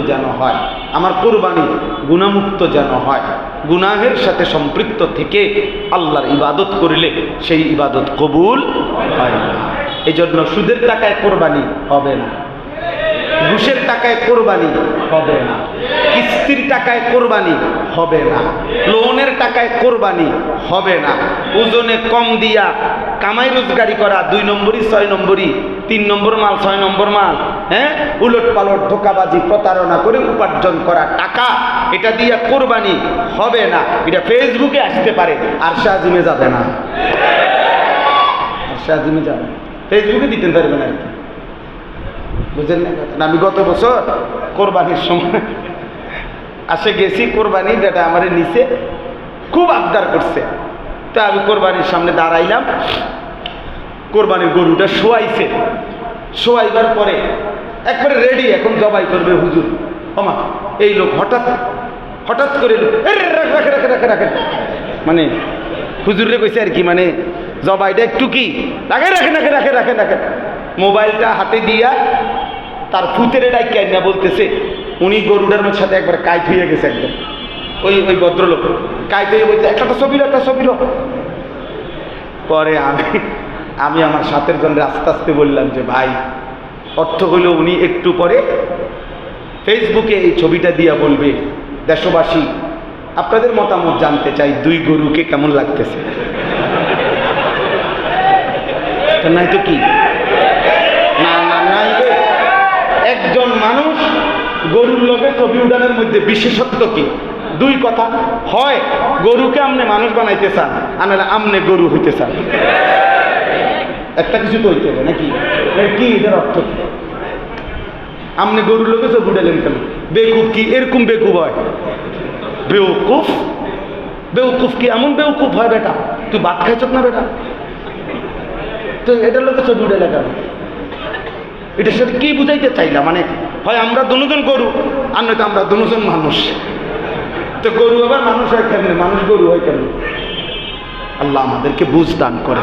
যেন হয়। আমার কোরবানি গুণামুক্ত যেন হয়। গুনাহের সাথে সম্পৃক্ত থেকে আল্লাহর ইবাদত করিলে সেই ইবাদত কবুল হয় না। এই জন্য সুদের টাকায় কোরবানি হবে না। ঘুষের টাকায় কোরবানি হবে না। কিস্তির টাকায় কোরবানি হবে না। লোনের টাকায় কোরবানি হবে না। ওজনে কম দিয়া কামাই রোজগারি করা দুই নম্বরই, ছয় নম্বরই তিন নম্বর মাল, ছয় নম্বর মাল হ্যাঁ? উলট পালট, ধোকাবাজি, প্রতারণা করে উপার্জন করা টাকা, এটা দিয়ে কোরবানি হবে না। এটা ফেসবুকে আসতে পারে, আর শাহজিমে যাবে না। আর শাহজিমে যাবে ফেসবুকে দিতে পারবেন আর কি। বুঝলেন না আমি গত বছর কোরবানির সময় আসে গেছি, কোরবানি যেটা আমার নিচে খুব আবদার করছে। তা আমি কোরবানির সামনে দাঁড়াইলাম। কোরবানির গরুটা শোয়াইছে। শোয়াইবার পরে একবারে রেডি এখন জবাই করবে হুজুর। ওমা এই লোক হঠাৎ হঠাৎ করে এলো, "এ রে, রাখ, রাখে রাখে রাখে। মানে হুজুরে কইছে আর কি মানে জবাইটা একটু কি? রাখে রাখে রাখে রাখে রাখে রাখে। মোবাইলটা হাতে দিয়া তার ফুতের ডাইকে না বলতেছে উনি গরুটার সাথে একবার কাইট হয়ে গেছে একদম। ওই ওই ভদ্রলোক। কাইট হয়ে বলছে একটা ছবি একটা ছবি। পরে আমি আমি আমার সাথের জন্য আস্তে আস্তে বললাম যে, ভাই, অর্থ হলো উনি একটু পরে ফেসবুকে এই ছবিটা দিয়া বলবে, দেশবাসী, আপনাদের মতামত জানতে চাই, দুই গরুকে কেমন লাগতেছে? নাই তো কি? না না নাই একজন মানুষ গরুর লোকের ছবি উঠানের মধ্যে বিশেষত্ব কি? দুই কথা। হয় গরুকে আমনে মানুষ বানাইতে চান আনালে আমনে গরু হইতে চান। একটা কিছু তো হইতে হবে নাকি? কি এটার অর্থ? কি আমনে গরুর লোকে উঠালেন কেন? বেকুব কি? এরকম বেকুব হয়। বেউকুফ? বেউকুফ কি? এমন বেউকুফ হয় বেটা। তুই ভাত খাইছ না বেটা? তো এটার লোকে কেন? এটার সাথে কি বুঝাইতে চাইলা? মানে হয় আমরা দুজন গরু, আর নয়তো আমরা দুজন মানুষ। তো গরু আবার মানুষ হয় কেমনে? মানুষ গরু হয় কেমনে? আল্লাহ আমাদেরকে বুঝ দান করে।